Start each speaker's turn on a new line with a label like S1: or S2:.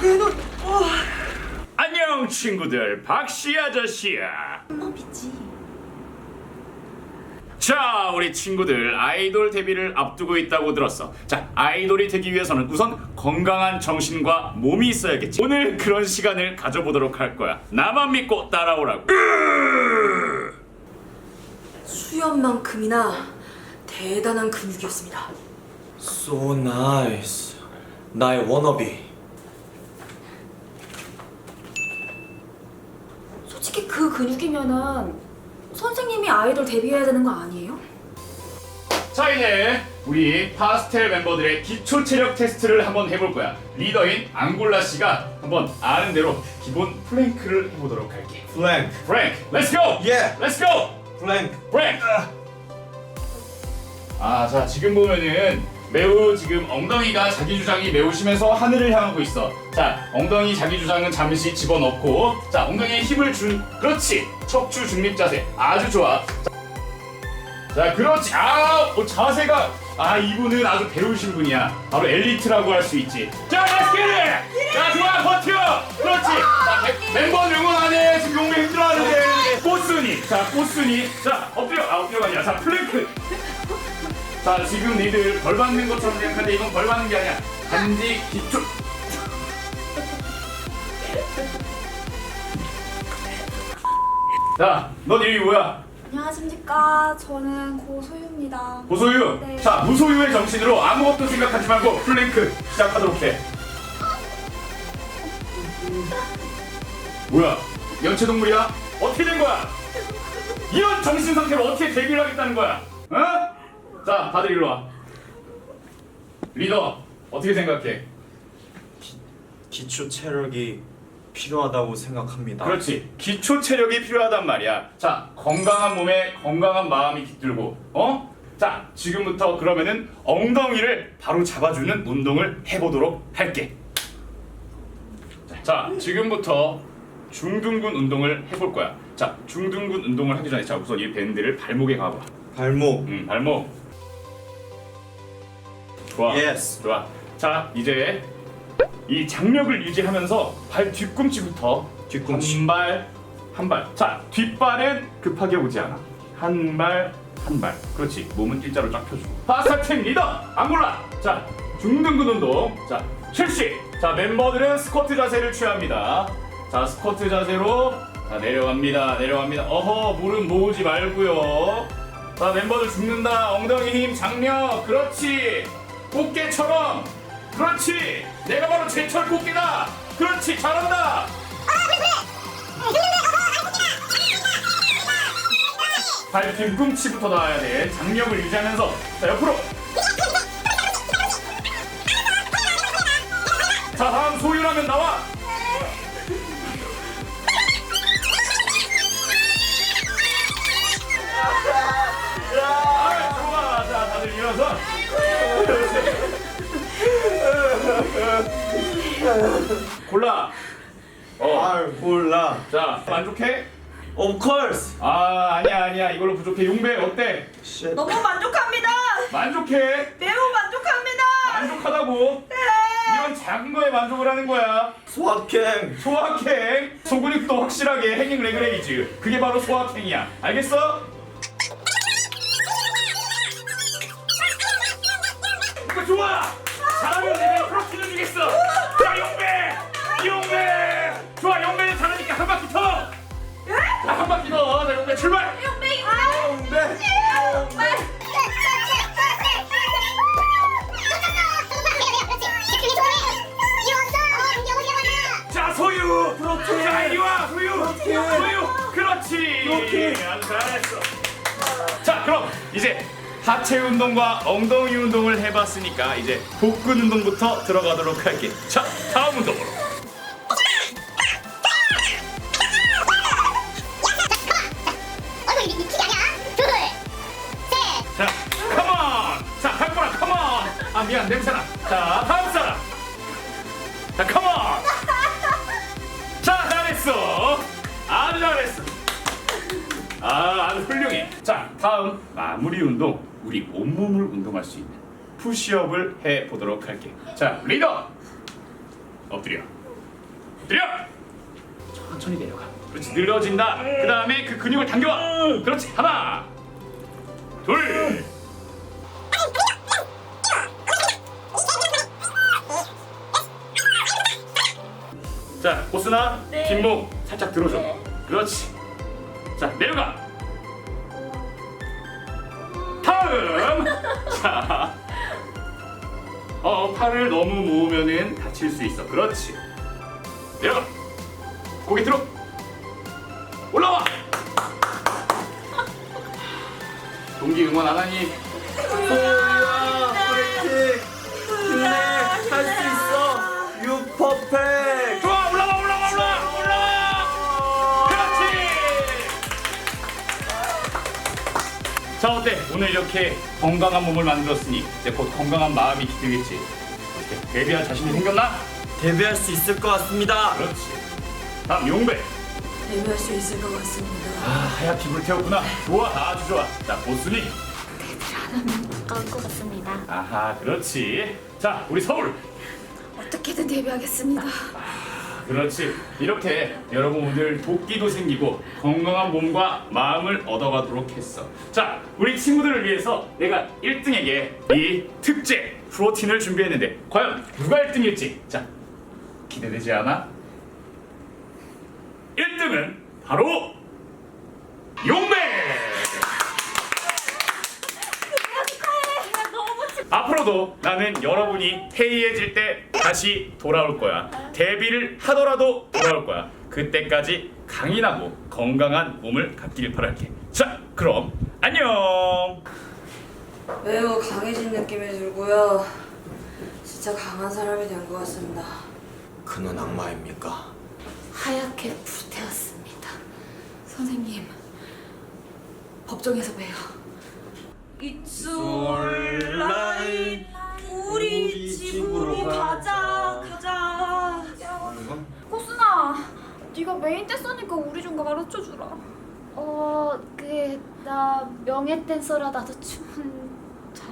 S1: 내 눈.
S2: 안녕 친구들 박씨 아저씨야
S1: 펌이지.
S2: 자 우리 친구들 아이돌 데뷔를 앞두고 있다고 들었어 자 아이돌이 되기 위해서는 우선 건강한 정신과 몸이 있어야겠지 오늘 그런 시간을 가져보도록 할 거야 나만 믿고 따라오라고
S1: 수염만큼이나 대단한 근육이었습니다.
S3: So nice. 나의 워너비.
S1: 솔직히 그 근육이면은 선생님이 아이돌 데뷔해야 되는 거 아니에요?
S2: 자 이제 우리 파스텔 멤버들의 기초 체력 테스트를 한번 해볼 거야 리더인 앙골라 씨가 한번 아는 대로 기본 플랭크를 해보도록 할게
S3: 플랭크.
S2: 프랭크 렛츠 고
S3: 예.
S2: 렛츠 고
S3: 플랭크.
S2: 브레이크! 아, 자, 지금 보면은 매우 지금 엉덩이가 자기 주장이 매우 심해서 하늘을 향하고 있어. 자, 엉덩이 자기 주장은 잠시 집어넣고, 자, 엉덩이에 힘을 준, 그렇지! 척추 중립 자세. 아주 좋아. 자, 자, 그렇지. 아, 어, 자세가, 아, 이분은 아주 배우신 분이야. 바로 엘리트라고 할 수 있지. 자, 잇! 자, 좋아, 버텨! 그렇지! 자, 멤- 멤버 응원하네. 지금 용매 힘들어하는데. 꽃순이. 자, 꽃순이. 자, 엎드려. 아, 엎드려가 아니라. 자, 플랭크. 자, 지금 니들 벌 받는 것처럼 생각하는데 이건 벌 받는 게 아니야. 단지 기초. 자, 넌 이름이 뭐야?
S4: 안녕하십니까. 저는 고소유입니다.
S2: 고소유.
S4: 네.
S2: 자, 무소유의 정신으로 아무것도 생각하지 말고 플랭크 시작하도록 해. 뭐야? 연체동물이야? 어떻게 된 거야? 이런 정신 상태로 어떻게 데뷔를 하겠다는 거야? 어? 자, 다들 일로 와. 리더, 어떻게 생각해?
S3: 기초 체력이 필요하다고 생각합니다.
S2: 그렇지. 기초 체력이 필요하단 말이야. 자, 건강한 몸에 건강한 마음이 깃들고, 어? 자, 지금부터 그러면은 엉덩이를 바로 잡아주는 운동을 해보도록 할게. 자, 자, 지금부터 중둔근 운동을 해볼 거야. 자, 중둔근 운동을 하기 전에 자 우선 이 밴드를 발목에 가봐.
S3: 발목.
S2: 음, 발목. 좋아.
S3: Yes.
S2: 좋아. 자, 이제 이 장력을 유지하면서 발 뒤꿈치부터
S3: 뒤꿈치.
S2: 한 발, 한 발. 자, 뒷발은 급하게 오지 않아. 한 발, 한 발. 그렇지. 몸은 일자로 쫙 펴주고. 파스타팀 리더 안골라. 자, 중등근 운동. 자, 실시. 자, 멤버들은 스쿼트 자세를 취합니다. 자, 스쿼트 자세로 자, 내려갑니다. 내려갑니다. 어허, 무릎 모으지 말고요. 자, 멤버들 죽는다. 엉덩이 힘, 장력. 그렇지. 꽃게처럼. 그렇지. 내가 바로 제철 꽃게다. 그렇지. 잘한다. 발 뒤꿈치부터 나와야 돼. 장력을 유지하면서 자 옆으로. 자 다음 소유라면 나와. 골라. 어.
S3: 아, 몰라.
S2: 자 만족해?
S3: Of course.
S2: 아 아니야 아니야 이걸로 부족해. 용배 어때?
S1: 너무 만족합니다.
S2: 만족해.
S1: 매우 만족합니다.
S2: 만족하다고. 이런 작은 거에 만족을 하는 거야.
S3: 소확행.
S2: 소확행. 소근육도 확실하게 행행 레그레이즈. 그게 바로 소확행이야. 알겠어? 이거 좋아. 잘하면 내가 프로틴을 주겠어. 더. 자 용배 출발.
S3: 네.
S2: 자 소유. 프로틴. 자 이리 와 소유. 소유. 그렇지.
S3: 프로틴.
S2: 아주 잘했어. 자 그럼 이제 하체 운동과 엉덩이 운동을 해봤으니까 이제 복근 운동부터 들어가도록 할게. 자 다음 운동으로. 아 미안 냄새나. 자 다음 사람. 자 컴온. 자 잘했어. 아주 잘했어. 아 아주 훌륭해. 자 다음 마무리 운동. 우리 온몸을 운동할 수 있는 푸시업을 해 보도록 할게. 자 리더 엎드려. 엎드려. 천천히 내려가. 그렇지 늘어진다. 그 다음에 그 근육을 당겨. 그렇지 하나, 둘. 자, 보스나 뒷목 살짝 들어줘. 그렇지. 자, 내려가. 다음. 자, 어 팔을 너무 모으면은 다칠 수 있어. 그렇지. 내려가. 고개 들어. 올라와. 동기 응원 안 하니? 오늘 이렇게 건강한 몸을 만들었으니 이제 곧 건강한 마음이 기들겠지. 어떻게 데뷔할 자신이 생겼나?
S3: 데뷔할 수 있을 것 같습니다
S2: 그렇지. 다음 용배.
S1: 데뷔할 수 있을 것 같습니다.
S2: 아 하얗게 불태웠구나. 좋아 아주 좋아. 자 보스니.
S5: 가까울 것 같습니다.
S2: 아하 그렇지. 자 우리 서울.
S1: 어떻게든 데뷔하겠습니다.
S2: 그렇지. 이렇게 여러분 오늘 도끼도 생기고 건강한 몸과 마음을 얻어가도록 했어. 자, 우리 친구들을 위해서 내가 1등에게 이 특제 프로틴을 준비했는데 과연 누가 1등일지. 자, 기대되지 않아? 1등은 바로 용배! 앞으로도 나는 여러분이 해이해질 때 다시 돌아올 거야. 데뷔를 하더라도 돌아올 거야. 그때까지 강인하고 건강한 몸을 갖길 바랄게. 자, 그럼 안녕.
S1: 매우 강해진 느낌이 들고요. 진짜 강한 사람이 된 것 같습니다.
S3: 그는 악마입니까?
S1: 하얗게 불태웠습니다. 선생님, 법정에서 봬요.
S4: It's
S3: alright.
S4: 우리 집으로
S3: 집으로
S4: 가자.
S3: 가자.
S4: 가자. 코스나, 네가 메인 댄서니까 우리 좀 가르쳐 주라.
S5: 어, 그, 나 명예 댄서라 나도 춤은 잘.